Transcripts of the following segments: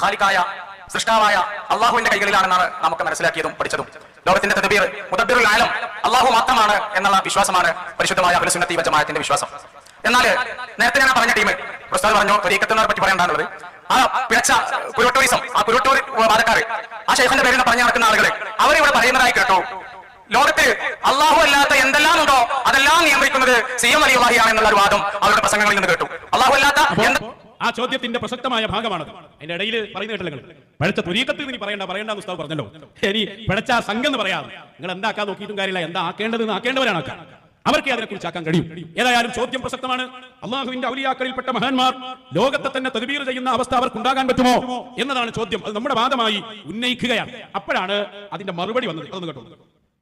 ഖാലിക്കായ സൃഷ്ടാവായ അള്ളാഹുവിന്റെ കൈകളിലാണെന്നാണ് നമുക്ക് മനസ്സിലാക്കിയതും പഠിച്ചതും. ലോകത്തിന്റെ തദ്ബീർ മുദബ്ബിറുൽ ആലം അള്ളാഹു മാത്രമാണ് എന്നുള്ള വിശ്വാസമാണ് പരിശുദ്ധമായ അഹ്ലുസുന്നത്തി ജമാഅത്തിന്റെ വിശ്വാസം. എന്നാൽ നേരത്തെ ഞാൻ പറഞ്ഞ ടീം പ്രസ്താവ് പറഞ്ഞു തൊരീക്കത്തിനെ പറ്റി പറയേണ്ടാണുള്ളത്. ആ പിഴച്ച കുരുട്ടൂറിസം ആ കുരുട്ടൂർ വാദക്കാർ ആ ശേഖന്റെ പേരിൽ പറഞ്ഞു നടക്കുന്ന ആളുകൾ അവരിവിടെ പറയുന്നതായി കേട്ടോ. ലോകത്ത് അള്ളാഹു അല്ലാത്ത എന്തെല്ലാം ഉണ്ടോ അതെല്ലാം നിയന്ത്രിക്കുന്നത് സി എം അലിവാഹിയാണ് എന്നുള്ള ഒരു വാദം അവരുടെ പ്രസംഗങ്ങളിൽ നിന്ന് കേട്ടു. അള്ളാഹു അല്ലാത്ത എന്ത് ആ ചോദ്യത്തിന്റെ പ്രസക്തമായ ഭാഗമാണ്. അതിന്റെ ഇടയിൽ പറയുന്ന കേട്ടല്ലോ പഴച്ച തുരീക്കത്ത് നീ പറയണ്ട പറയണ്ട ഉസ്താവ് പറഞ്ഞല്ലോ. ഇനി പഴച്ച സംഘം പറയാം. നിങ്ങൾ എന്താക്കാൻ നോക്കിയിട്ടും കാര്യമില്ല. എന്താ ആക്കേണ്ടത് ആക്കേണ്ടവരാണ് ആക്കാൻ. അവർക്ക് അതിനെ കുറിച്ച് ആക്കാൻ കഴിയും. ഏതായാലും ചോദ്യം പ്രസക്തമാണ്. അള്ളാഹുവിന്റെ ഔലിയാക്കളിൽപ്പെട്ട മഹാന്മാർ ലോകത്തെ തന്നെ തെരുവീർ ചെയ്യുന്ന അവസ്ഥ അവർക്ക് ഉണ്ടാകാൻ പറ്റുമോ എന്നതാണ് ചോദ്യം. അത് നമ്മുടെ വാദമായി ഉന്നയിക്കുകയാണ്. അപ്പോഴാണ് അതിന്റെ മറുപടി വന്നത്. അതൊന്ന് കേട്ടോ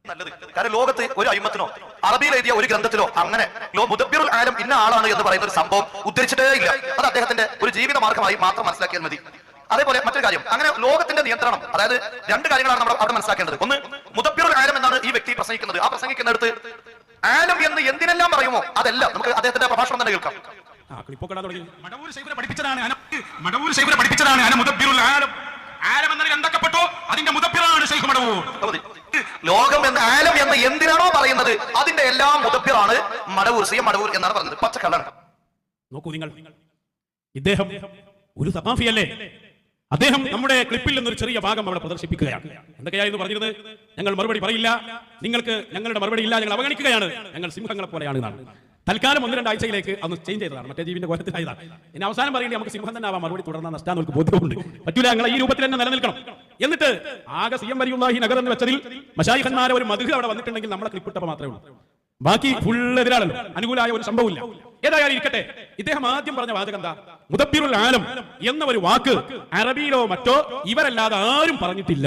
നല്ലത്. കാരണം ലോകത്ത് ഒരു അയിമത്തിനോ അറബിയിൽ എഴുതിയ ഒരു ഗ്രന്ഥത്തിലോ അങ്ങനെ മുദബിറുൽ ആലം ഇന്ന ആളാണ് എന്ന് പറയുന്ന ഒരു സംഭവം ഉദ്ധരിച്ചിട്ടേ ഇല്ല. അത് അദ്ദേഹത്തിന്റെ ഒരു ജീവിത മാർഗമായി മാത്രം മനസ്സിലാക്കിയാൽ മതി. അതേപോലെ മറ്റൊരു കാര്യം അങ്ങനെ ലോകത്തിന്റെ നിയന്ത്രണം അതായത് രണ്ട് കാര്യങ്ങളാണ് നമ്മൾ അവിടെ മനസ്സിലാക്കേണ്ടത്. ഒന്ന് മുദബിറുൽ ആലം എന്നാണ് ഈ വ്യക്തി പ്രസംഗിക്കുന്നത്. ആ പ്രസംഗിക്കുന്നിടത്ത് ആലം എന്ന് എന്തിനെല്ലാം പറയുമോ അതെല്ലാം നമുക്ക് അദ്ദേഹത്തിന്റെ പ്രഭാഷണം തന്നെ കേൾക്കാം. മടവൂർ പഠിപ്പിച്ചതാണ് മടവൂർ പഠിപ്പിച്ചതാണ് ആലം. എന്തൊക്കെപ്പെട്ടോ അതിന്റെ മുദബ്ബിറാണ് ശൈഖ് മടവൂർ. ലോകം എന്ന് ആലം എന്ന് എന്തിനാണോ പറയുന്നത്? അതിന്റെ എല്ലാം മുതപ്പിറാണ് മടവൂർ സി മടവൂർ എന്നാണ് പറഞ്ഞത്. പച്ചക്കള്ളാണ് നോക്കൂ നിങ്ങൾ. ഇദ്ദേഹം ഒരു സമാഫിയല്ലേ അദ്ദേഹം നമ്മുടെ ക്ലിപ്പിൽ നിന്നൊരു ചെറിയ ഭാഗം അവിടെ പ്രദർശിപ്പിക്കുകയാണ്. എന്തൊക്കെയായിരുന്നു പറഞ്ഞിരുന്നത്? ഞങ്ങൾ മറുപടി പറയില്ല. നിങ്ങൾക്ക് ഞങ്ങളുടെ മറുപടി ഇല്ല. ഞങ്ങൾ അവഗണിക്കുകയാണ്. ഞങ്ങൾ സിംഹങ്ങളെ പോലെയാണ് തൽക്കാലം ഒന്ന് രണ്ടാഴ്ചയിലേക്ക് അന്ന് ചേഞ്ച് ചെയ്തതാണ്. മറ്റേ ജീവിന്റെ കോലത്തിലായതാണ്. ഇനി അവസാനം പറയേണ്ടി നമുക്ക് സിംഹം തന്നെ ആവാം. മറുപടി തുടർന്ന നഷ്ടാൻ നമുക്ക് ബോധ്യമുണ്ട്. പറ്റൂല ഞങ്ങൾ ഈ രൂപത്തിൽ തന്നെ നിലനിൽക്കണം. എന്നിട്ട് ആകെ സി എം വരിയുള്ളാഹി നഗർ എന്ന് വെച്ചതിൽ മഷായിഖന്മാരെ ഒരു മധുഹ് അവിടെ വന്നിട്ടുണ്ടെങ്കിൽ നമ്മളെ ക്ലിപ്പിട്ടപ്പ മാത്രമേ ഉള്ളൂ. ബാക്കി ഫുള്ള് എതിരാണല്ലോ അനുകൂലമായ ഒരു സംഭവമില്ല ഏതായാലും ഇരിക്കട്ടെ. ഇദ്ദേഹം ആദ്യം പറഞ്ഞ വാചകം എന്താ? മുദബിറുൽ ആലം എന്ന ഒരു വാക്ക് അറബിയിലോ മറ്റോ ഇവരല്ലാതെ ആരും പറഞ്ഞിട്ടില്ല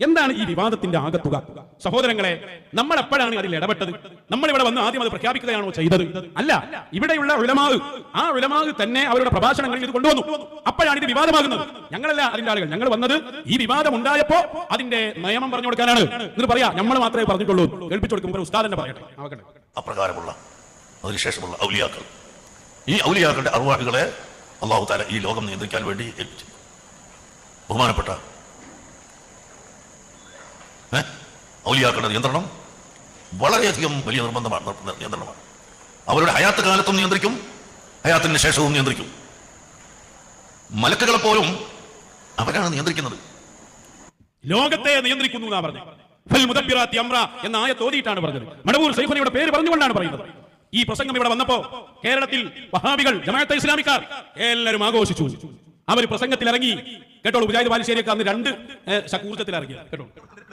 എന്താണ് ഈ വിവാദത്തിന്റെ ആകത്തുക? സഹോദരങ്ങളെ നമ്മൾ എപ്പോഴാണ് അതിൽ ഇടപെട്ടത്? നമ്മൾ ഇവിടെ വന്ന് ആദ്യം അത് പ്രഖ്യാപിക്കുകയാണോ ചെയ്തത്? അല്ല ഇവിടെയുള്ള ഉലമാവ് ആ ഉലമാവ് തന്നെ അവരുടെ പ്രഭാഷണങ്ങളിൽ ഇത് കൊണ്ടുവന്നു. അപ്പോഴാണ് ഇത് വിവാദമാകുന്നത്. ഞങ്ങളല്ല അതിന്റെ ആളുകൾ. ഞങ്ങൾ വന്നത് ഈ വിവാദം ഉണ്ടായപ്പോ അതിന്റെ നിയമം പറഞ്ഞു കൊടുക്കാനാണ്. ഇത് പറയാ നമ്മൾ മാത്രമേ പറഞ്ഞിട്ടുള്ളൂ. കേൾപ്പിച്ചു കൊടുക്കുമ്പോൾ ഉസ്താദ് പറയട്ടെ. അപ്രകാരമുള്ള അതിനുശേഷമുള്ള ഔലിയാക്കൾ. ഈ ഔലിയാക്കളുടെ അറുവാഹുകളെ അള്ളാഹു താല ഈ ലോകം നിയന്ത്രിക്കാൻ വേണ്ടി ഏൽപ്പിച്ചു. ബഹുമാനപ്പെട്ട? ഔലിയാക്കളുടെ നിയന്ത്രണം വളരെയധികം വലിയ നിർബന്ധമാണ് നിർ- നിയന്ത്രണമാണ്. അവരുടെ ഹയാത്ത് കാലത്തും നിയന്ത്രിക്കും ഹയാത്തിന് ശേഷവും നിയന്ത്രിക്കും. മലക്കുകളെ പോലും അവരാണ് നിയന്ത്രിക്കുന്നത്. ലോകത്തെ നിയന്ത്രിക്കുന്നു എന്നാ പറഞ്ഞു. അംറ എന്ന ആയത്ത് തോതിയിട്ടാണ് പറഞ്ഞത്. മടവൂർ സൈഫനയുടെ പേര് പറഞ്ഞുകൊണ്ടാണ് പറയുന്നത്. ഈ പ്രസംഗം ഇവിടെ വന്നപ്പോ കേരളത്തിൽ വഹാബികൾ ജമാഅത്തെ ഇസ്ലാമിക്കാർ എല്ലാവരും ആഘോഷിച്ചു. അവർ പ്രസംഗത്തിൽ ഇറങ്ങി കേട്ടോളൂ മുജാഹിദ് ബാലുശ്ശേരിയൊക്കെ അന്ന് രണ്ട് ഊർജത്തിൽ ഇറങ്ങി കേട്ടോ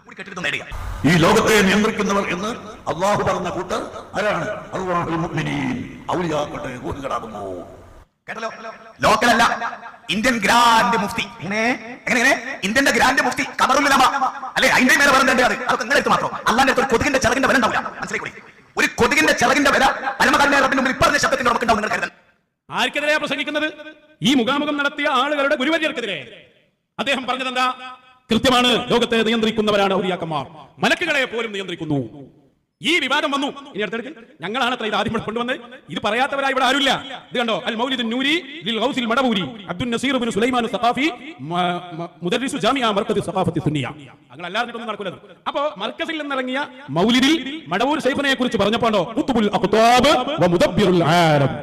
കൂടി കെട്ടിട്ട് നേടുക. ഈ ലോകത്തെ നിയന്ത്രിക്കുന്നവർ എന്ന് അള്ളാഹു പറഞ്ഞ കൂട്ടർ ആരാണ്? കൂട്ടുകളാകുന്നു കേട്ടല്ലോ? ലോക്കലല്ല ഇന്ത്യൻ ഗ്രാൻഡ് മുഫ്തി. എങ്ങനെ? ഇന്ത്യന്റെ ഗ്രാൻഡ് മുഫ്തി കബറുമില്ല അല്ലെ? അതിന്റെ മേലെ പറഞ്ഞത് അത് അതൊക്കെ നിങ്ങളെ എടുത്ത് മാത്രം. അല്ലാണ്ട് ഒരു കൊതുകിന്റെ ചിറകിന്റെ വില ഉണ്ടാവില്ല. മനസ്സിലായി ഒരു കൊതുകിന്റെ ചിറകിന്റെ വില പരമകാലിന്റെ റബ്ബിന്റെ മുമ്പിൽ ഇപ്പറഞ്ഞ ശബ്ദത്തിന്റെ ഉറപ്പുണ്ടാവും നിങ്ങൾ കരുതൽ ആർക്കെതിരെയാ പ്രസംഗിക്കുന്നത്? ഈ മുഖാമുഖം നടത്തിയ ആളുകളുടെ ഗുരുവര്യർക്കെതിരെ. അദ്ദേഹം പറഞ്ഞത് എന്താ കൃത്യമാണ്. ലോകത്തെ നിയന്ത്രിക്കുന്നവരാണ് ഔലിയാക്കന്മാർ മലക്കുകളെ പോലും നിയന്ത്രിക്കുന്നു. ഈ വിവാദം വന്നു. ഇനി അടുത്തെടുക്ക് ഞങ്ങളാണ് അത്ര ഇത് ആദ്യം കൊണ്ടുവന്ന് ഇത് പറയാത്തവരായി ഇവിടെ ആരുമില്ല. ഇത് കണ്ടോ? അൽ മൗലിദ് നൂരി ലിൽ ഗൗസിൽ മടവൂരി അബ്ദുൽ നസീർ ബിൻ സുലൈമാൻ സഖാഫി മുദർരിസു ജാമിഅ മർക്കദി സഖാഫത്തി സുന്നിയ. അങ്ങനെ അല്ലാതിട്ടൊന്നും നടക്കില്ല അപ്പോ മർക്കസിൽ നിന്നിറങ്ങിയ മൗലിദിൽ മടവൂർ സൈഫനെ കുറിച്ച് പറഞ്ഞപ്പോണ്ടോ? കുത്തുബുൽ അഖ്താബ് വ മുദബ്ബിറുൽ ആലം.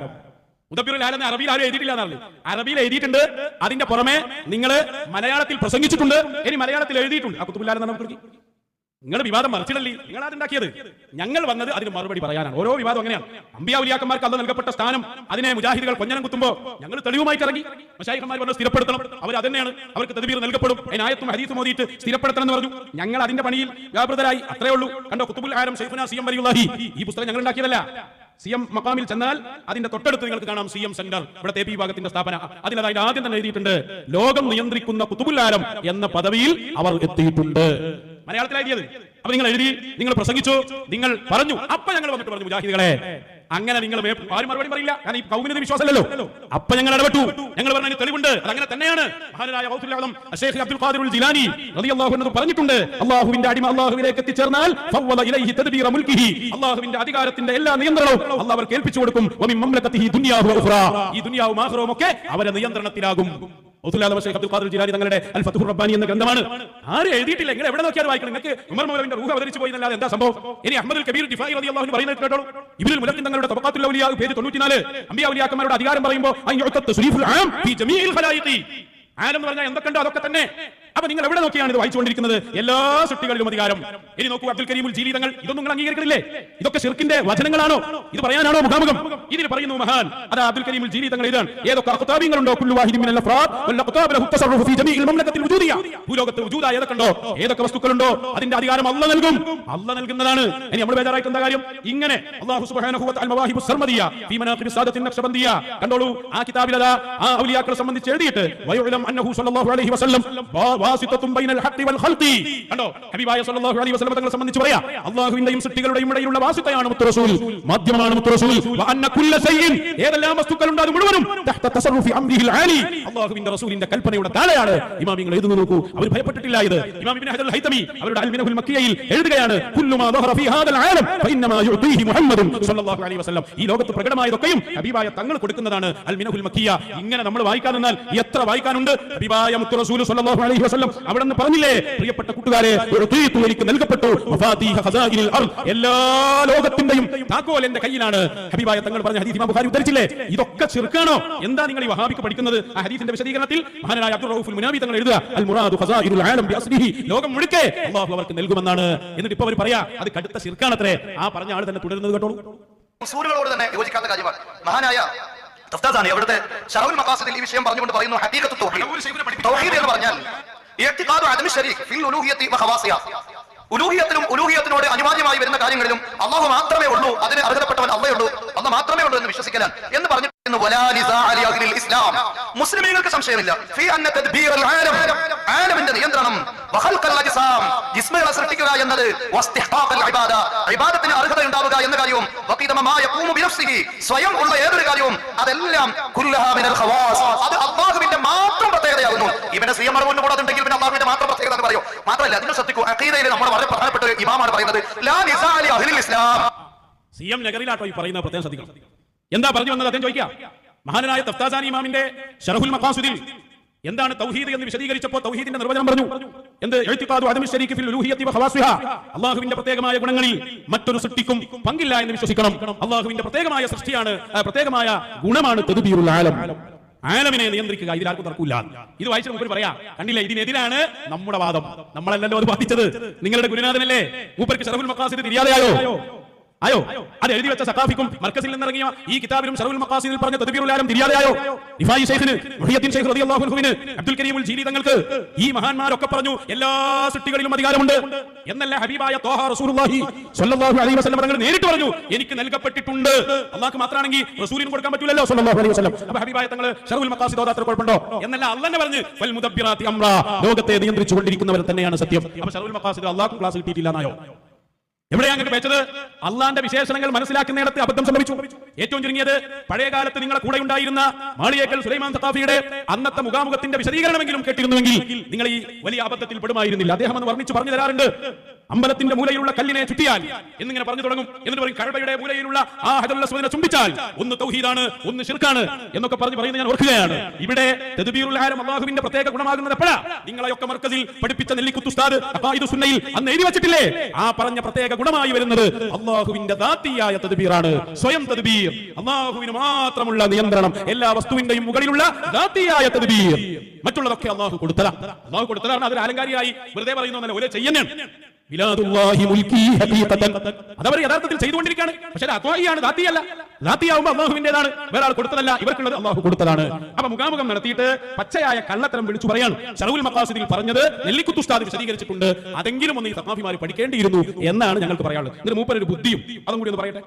മുദബ്ബിറുൽ ആലം എന്ന് അറബിയിൽ ആരും എഴുതിയിട്ടില്ല അറബിയിൽ എഴുതിയിട്ടുണ്ട്. അതിന്റെ പുറമെ നിങ്ങൾ മലയാളത്തിൽ പ്രസംഗിച്ചിട്ടുണ്ട്. ഇനി മലയാളത്തിൽ എഴുതിയിട്ടുണ്ട്. ആ കുത്തുബുൽ ആലം നമുക്ക് നിങ്ങൾ വിവാദം മറിച്ചിടല്ലേ? നിങ്ങൾ അതുണ്ടാക്കിയത് ഞങ്ങൾ വന്നത് അതിന് മറുപടി പറയാനാണ്. ഓരോ വിവാദം അങ്ങനെയാണ്. അമ്പിയാവുലിയാക്കന്മാർക്ക് അന്ന് നൽകപ്പെട്ട സ്ഥാനം അതിനെ മുജാഹിദികൾ കൊഞ്ഞനം കുത്തുമ്പോൾ ഞങ്ങൾ തെളിവുമായിട്ട് ഇറങ്ങി. മഷായിഖന്മാർ പറഞ്ഞു സ്ഥിരപ്പെടുത്തണം. അവർ അതന്നെയാണ്. അവർക്ക് തദ്ബീർ നൽകപ്പെടും. അതിനായത്തും ഹദീസും ഓതിയിട്ട് സ്ഥിരപ്പെടുത്തണം എന്ന് പറഞ്ഞു. ഞങ്ങൾ അതിന്റെ പണിയിൽ വ്യാപൃതരായി. അത്രേ ഉള്ളൂ. കണ്ടോ കുത്തുബുൽ ഹാരം ഷെയ്ഖുന സിയം എം വരിയുള്ളാഹി ഈ പുസ്തകം ഞങ്ങൾ ഉണ്ടാക്കിയതല്ല. സി എം മക്കാമിൽ ചെന്നാൽ അതിന്റെ തൊട്ടടുത്ത് നിങ്ങൾക്ക് കാണാം സി എം സെന്റർ. ഇവിടെ തേപ്പി വിഭാഗത്തിന്റെ സ്ഥാപന. അതിൽ അതിന്റെ ആദ്യം തന്നെ എഴുതിയിട്ടുണ്ട് ലോകം നിയന്ത്രിക്കുന്ന കുത്തുബുല്ലാരം എന്ന പദവിയിൽ അവർ എത്തിയിട്ടുണ്ട്. മലയാളത്തിൽ എഴുതിയത്. അപ്പൊ നിങ്ങൾ എഴുതി നിങ്ങൾ പ്രസംഗിച്ചു നിങ്ങൾ പറഞ്ഞു. അപ്പൊ ഞങ്ങൾ വന്നിട്ട് പറഞ്ഞു മുജാഹിദികളെ അങ്ങനെ നിങ്ങൾ ആരും മറുപടി പറയില്ല. കാരണം ഈ കൗമിനത് വിശ്വാസമല്ലല്ലോ. അപ്പൊ ഞങ്ങൾ ഇടപെട്ടു. ഞങ്ങൾ പറഞ്ഞു തെളിവുണ്ട്. അത് അങ്ങനെ തന്നെയാണ്. മഹാനായ അബ്ദുൽ ഖാദിറുൽ ജിലാനി റളിയല്ലാഹു അൻഹു പറഞ്ഞിട്ടുണ്ട്. അള്ളാഹുവിന്റെ അടിമ അള്ളാഹുവിലേക്ക് എത്തിച്ചേർന്നാൽ ഫവ്വല ഇലൈഹി തദ്ബീറ മുൽക്കിഹി അള്ളാഹുവിന്റെ അധികാരത്തിന്റെ എല്ലാ നിയന്ത്രണവും അള്ളാഹ് അവർക്ക് ഏൽപ്പിച്ചു കൊടുക്കും. വമിൻ മംലകതിഹി ദുനിയാഹു വ ഉഖ്റാ. ഈ ദുനിയാവും ആഖിറവും ഒക്കെ അവരെ നിയന്ത്രണത്തിലാകും. തങ്ങളുടെ അൽ ഫത്തുഹുർ റബ്ബാനി എന്ന ഗ്രന്ഥമാണ്. ആരും എഴുതിയിട്ടില്ല? നിങ്ങൾ എവിടെ നോക്കിയാൽ വായിക്കണം. നിങ്ങൾക്ക് ഉമർ മൗലവിന്റെ റൂഹ് അവതരിച്ചു പോയി എന്നല്ലാതെ എന്താ സംഭവം? ഇനി അഹമ്മദ് കബീർ ജിഫായി റളിയല്ലാഹു പറയുന്നത് കേട്ടോളൂ. ഇബ്നുൽ മുലക്കിൻ തങ്ങളുടെ തബഖാത്തുൽ ഔലിയാ പേജ് 94 അംബിയാ ഔലിയാക്കന്മാരുടെ അധികാരം പറയുമ്പോൾ അൻ യുഅത്ത തസ്രീഫുൽ ആം ഫീ ജമീഇൽ ഖലായിഖി. ആലം എന്ന് പറഞ്ഞാൽ എന്തൊക്കെയുണ്ടോ അതൊക്കെ തന്നെ. അപ്പൊ നിങ്ങൾ എവിടെ നോക്കിയാണ് ഇത് വായിച്ചുകൊണ്ടിരിക്കുന്നത്? എല്ലാ സൃഷ്ടികളിലും അധികാരം. ഇനി നോക്കൂ അബ്ദുൽ കരീമുൽ ജീലീതങ്ങൾ ഇതൊന്നും നിങ്ങൾ അംഗീകരിക്കുന്നില്ലേ ഇതൊക്കെ ഷിർക്കിന്റെ വചനങ്ങളാണോ? ഇത് പറയാനാണോ മുഖാമുഖം? ഇതിൽ പറയുന്നു മഹാൻ അതാ അബ്ദുൽ കരീമുൽ ജീലീതങ്ങൾ ഇതാണ്. ഏതൊക്കെ അഖ്താബിങ്ങളുണ്ടോ കുല്ലു വാഹിദി മിനൽ അഫ്റാദ് വൽ അഖ്താബ് ലഹു തസററു ഫീ ജമീഇൽ മംലകത്തിൽ വുജൂദിയ. ഭൂലോകത്ത് വുജൂദായ ഏതൊക്കെയുണ്ടോ ഏതൊക്കെ വസ്തുക്കളുണ്ടോ? അതിന്റെ അധികാരം അല്ല നൽകും. അല്ല നൽകുന്നതാണ്. ഇനി നമ്മൾ ബേജാറായിട്ട് എന്താ കാര്യം? ഇങ്ങനെ അല്ലാഹു സുബ്ഹാനഹു വ തആല മവാഹിബു സർമദിയ ഫീ മനാഖിബി സാദത്തിൻ നഖ്ശബന്ദിയ കണ്ടോളൂ ആ കിതാബിൽ അതാ ആ ഔലിയാക്കളെ സംബന്ധിച്ച് എഴുതിയിട്ട് വയുലം അന്നഹു സ്വല്ലല്ലാഹു അലൈഹി വസല്ലം കണ്ടോ ഹബീബായ സല്ലല്ലാഹു അലൈഹി വസല്ലം തങ്ങളെ പറയാ സൃഷ്ടികളുടെയും ഇടയിലുള്ള കുല്ല ഏതെല്ലാം മുഴുവനും തസറുഫി കൽപ്പനയുടെ താഴെയാണ് നോക്കൂ അവർ ഇത് ഇമാം ഇബ്നു ഹൈതമി അവരുടെ എഴുതുകയാണ് ഫീ ഹാദൽ ആലം മുഹമ്മദും സല്ലല്ലാഹു അലൈഹി വസല്ലം ഈ ലോകത്ത് പ്രകടമായതൊക്കെയും ഹബീബായ കൊടുക്കുന്നതാണ് ഇങ്ങനെ നമ്മൾ വായിക്കാൻ നിന്നാൽ എത്ര വായിക്കാനുണ്ട് ഹബീബായ വസല്ലം. അവിടെ നിന്ന് പറഞ്ഞില്ലേ? പ്രിയപ്പെട്ട കൂട്ടുകാരെ എനിക്ക് നൽകപ്പെട്ടു. എല്ലാ ലോകത്തിന്റെയും താക്കോൽ എന്റെ കയ്യിലാണ്. ഹബീബായ തങ്ങൾ പറഞ്ഞ ഹദീസ് ഇമാം ബുഖാരി ഉദ്ധരിച്ചില്ലേ? ഇതൊക്കെ ചെറുക്കാണോ? എന്താ നിങ്ങൾ ഈ വഹാബിക്ക് പഠിക്കുന്നത്? ആ ഹദീസിന്റെ വിശദീകരണത്തിൽ മഹാനായ അബ്ദുൾ റൌഫുൽ മുനാബി തങ്ങൾ എഴുതുക അൽ മുറാദു ഖസാഇലുൽ ആലം ബിഅസ്ലിഹി ലോകം മുഴുക്കെ അല്ലാഹു അവർക്ക് നൽകുമെന്നാണ്. എന്നിട്ട് ഇപ്പോ അവർ പറയാ അത് കടുത്ത ശിർക്കാണത്രേ. ആ പറഞ്ഞ ആൾ തന്നെ തുടരുന്നത് കേട്ടോളൂ. ഉസൂലുകളോട് തന്നെ യോജിക്കാത്ത കാര്യമാണ്. മഹാനായ തഫ്താസാനി അവിടുത്തെ ഷറഫുൽ മഖാസിദിൽ ഈ വിഷയം പറഞ്ഞുകൊണ്ട് പറയുന്നു ഹഖീഖത്തു തൗഹീദ് തൗഹീദ് ഉലൂഹിയത്തിലും ഉലൂഹിയത്തിനോട് അനിവാര്യമായി വരുന്ന കാര്യങ്ങളിലും അള്ളാഹു മാത്രമേ ഉള്ളൂ അതിന് അർഹതപ്പെട്ടവൻ അള്ളയുള്ളൂ അന്ന് മാത്രമേ ഉള്ളൂ എന്ന് വിശ്വസിക്കലാണ്. എന്ന് പറഞ്ഞിട്ട് ഇസ്ലാം. മുസ്ലിമീങ്ങൾക്ക് സംശയമില്ല. ആലമിന്റെ നിയന്ത്രണം ജിസ്മുകളെ സൃഷ്ടിക്കുക എന്നത് ഇബാദ. ഇബാദത്തിന് അർഹത ഉണ്ടാവുക എന്ന കാര്യവും സ്വയം ഉള്ള ഏതൊരു കാര്യവും അതെല്ലാം അത് അല്ലാഹുവിന്റെ മാത്രം പ്രത്യേകതയാകുന്നു. ഇവന്റെ സ്വയം അറിവുകൊണ്ട് കൂടെ അതുണ്ടെങ്കിൽ പിന്നെ അല്ലാഹുവിന്റെ മാത്രം പ്രത്യേകത എന്ന് പറയും. മാത്രമല്ല നിങ്ങൾ ശ്രദ്ധിക്കൂ അഖീദയിൽ നമ്മുടെ വളരെ പ്രധാനപ്പെട്ട ഇമാമാണ് പറയുന്നത്. ഇസ്ലാം. സി എം നഗറിലാട്ടോ ഈ പറയുന്ന പ്രത്യേകം ശ്രദ്ധിക്കണം. എന്താ പറഞ്ഞു വന്നത്? അദ്ദേഹം ചോദിക്കാം മഹാനായ തഫ്താസാനി ഇമാമിന്റെ ഷറഹുൽ മഖാസുദിൽ എന്താണ് തൗഹീദ് എന്ന് വിശദീകരിച്ചപ്പോൾ തൗഹീദിന്റെ നിർവചനം പറഞ്ഞു. എന്ത്? അല്ലാഹുവിന്റെ അള്ളാഹുവിന്റെ പ്രത്യേകമായ ഗുണങ്ങളിൽ മറ്റൊരു സൃഷ്ടിക്കും പങ്കില്ല എന്ന് വിശ്വസിക്കണം. അള്ളാഹുവിന്റെ പ്രത്യേകമായ സൃഷ്ടിയാണ് പ്രത്യേകമായ ഗുണമാണ് തദ്ബീറുൽ ആലം. ആലമിനെ നിയന്ത്രിക്കുക ഇതിൽ ആർക്കും തർക്കമില്ല. ഇത് വായിച്ച മുമ്പ് പറയാ കണ്ടില്ലേ? ഇതിനെതിരാണ് നമ്മുടെ വാദം. നമ്മളല്ലല്ലോ അത് വാദിച്ചത്. നിങ്ങളുടെ ഗുരുനാഥനല്ലേ? മൂപ്പർക്ക് ഷറഫുൽ മഖാസിദ് തിരിയാതെയായോ? ആയോ? അത് എഴുതി വെച്ച സഖാഫിക്കും മർക്കസിൽ നിന്നിറങ്ങിയ ഈ കിതാബിലും സർവുൽ മഖാസിദിൽ പറഞ്ഞ തദ്ബീറുൽ ആലം തിരിയാതെയായോ? ഇഫായി ഷെയ്ഖിന് മുഹിയദ്ദീൻ ഷെയ്ഖ് റളിയല്ലാഹു അൻഹുവിന് അബ്ദുൽ കരീമുൽ ജീലി തങ്ങൾക്ക് ഈ മഹാന്മാരൊക്കെ പറഞ്ഞു എല്ലാ സൃഷ്ടികളിലും അധികാരമുണ്ട്. എന്നല്ല ഹബീബായ തോഹ റസൂലുള്ളാഹി സ്വല്ലല്ലാഹു അലൈഹി വസല്ലം തങ്ങൾ നേരിട്ട് പറഞ്ഞു എനിക്ക് നൽകപ്പെട്ടിട്ടുണ്ട്. അള്ളാഹ്ക്ക് മാത്രമാണെങ്കിൽ റസൂലിന് കൊടുക്കാൻ പറ്റില്ലല്ലോ സ്വല്ലല്ലാഹു അലൈഹി വസല്ലം. അപ്പോൾ ഹബീബായ തങ്ങൾ ഷറഫുൽ മഖാസിദ് ഓതാത്ര കുഴപ്പമുണ്ടോ? എന്നല്ല അള്ളന്നെ പറഞ്ഞു വൽ മുദബ്ബിറാത്തി അംറ ലോകത്തെ നിയന്ത്രിച്ചു കൊണ്ടിരിക്കുന്നവർ തന്നെയാണ് സത്യം. അപ്പോൾ ഷറഫുൽ മഖാസിദ് അല്ലാഹുക്ക് ക്ലാസ് കിട്ടിയിട്ടില്ല എന്നായോ എവിടെയാ അങ്ങോട്ട് വെച്ചത്? അള്ളാന്റെ വിശേഷണങ്ങൾ മനസ്സിലാക്കുന്നിടത്ത് അബദ്ധം സംഭവിച്ചു. ഏറ്റവും ചുരുങ്ങിയത് പഴയ കാലത്ത് നിങ്ങളെ കൂടെ ഉണ്ടായിരുന്ന മാളിയേക്കൽ സുലൈമാൻ സത്താഫിയുടെ അന്നത്തെ മുഖാമുഖത്തിന്റെ വിശദീകരണമെങ്കിലും കേട്ടിരുന്നുവെങ്കിൽ നിങ്ങൾ ഈ വലിയ അബദ്ധത്തിൽ പെടുമായിരുന്നില്ല. അദ്ദേഹം എന്ന് വർണിച്ചു പറഞ്ഞു തരാറുണ്ട് അമ്പലത്തിന്റെ മൂലയിലുള്ള കല്ലിനെ ചുറ്റിയാൽ എന്നിങ്ങനെ പറഞ്ഞു തുടങ്ങും. എന്നിട്ട് പറയും കഴബയുടെ മൂലയിലുള്ള ആ ഹജറുള്ള ചുംബിച്ചാൽ ഒന്ന് തൗഹീദാണ് ഒന്ന് ഷിർക്കാണ് എന്നൊക്കെ പറഞ്ഞു പറയുന്നത് ഞാൻ ഓർക്കുകയാണ്. ഇവിടെ അള്ളാഹുവിന്റെ പ്രത്യേക ഗുണമാകുന്നത് എപ്പോഴാ? നിങ്ങളെയൊക്കെ മർക്കസിൽ പഠിപ്പിച്ച നെല്ലിക്കുത്തുസ്താദ് ഇത് സുന്നയിൽ അന്ന് എഴുതി വെച്ചിട്ടില്ലേ? ആ പറഞ്ഞ പ്രത്യേക ഗുണമായി വരുന്നത് അള്ളാഹുവിന്റെ ദാത്തിയായ തദ്ബീറാണ്. സ്വയം തദ്ബീർ. അള്ളാഹുവിന് മാത്രമുള്ള നിയന്ത്രണം. എല്ലാ വസ്തുവിന്റെയും മുകളിലുള്ള ദാത്തിയായ തദ്ബീർ. മറ്റുള്ളതൊക്കെ അള്ളാഹു കൊടുത്തതാണ് അള്ളാഹു കൊടുത്തതാണ്. അതിൽ ആലങ്കാരിയായി വെറുതെ പറയുന്നു ഒരേ ഹഖീഖത്തൻ. അതവർ യഥാർത്ഥത്തിൽ ചെയ്തുകൊണ്ടിരിക്കുകയാണ്. പക്ഷേ അത് അത്വാഹിയാണ് ദാത്തിയല്ല. ദാത്തിയാവുമ്പോൾ അള്ളാഹുവിന്റേതാണ് വേറെ ആൾ കൊടുത്തതല്ല ഇവർക്കുള്ളത് അള്ളാഹു കൊടുത്തതാണ്. അപ്പൊ മുഖാമുഖം നടത്തിയിട്ട് പച്ചയായ കള്ളത്തരം വിളിച്ചു പറയാണ്. ഷറവുൽ മക്കാസിദിൽ പറഞ്ഞത് നെല്ലിക്കുത്തുസ്താദ് വിശദീകരിച്ചിട്ടുണ്ട്. അതെങ്കിലും ഒന്ന് ഈ സമാഫിമാർ പഠിക്കേണ്ടിയിരുന്നു എന്നാണ് ഞങ്ങൾക്ക് പറയാനുള്ളത്. എന്നിട്ട് മൂപ്പരൊരു ബുദ്ധിയും അതും കൂടി ഒന്ന് പറയട്ടെ.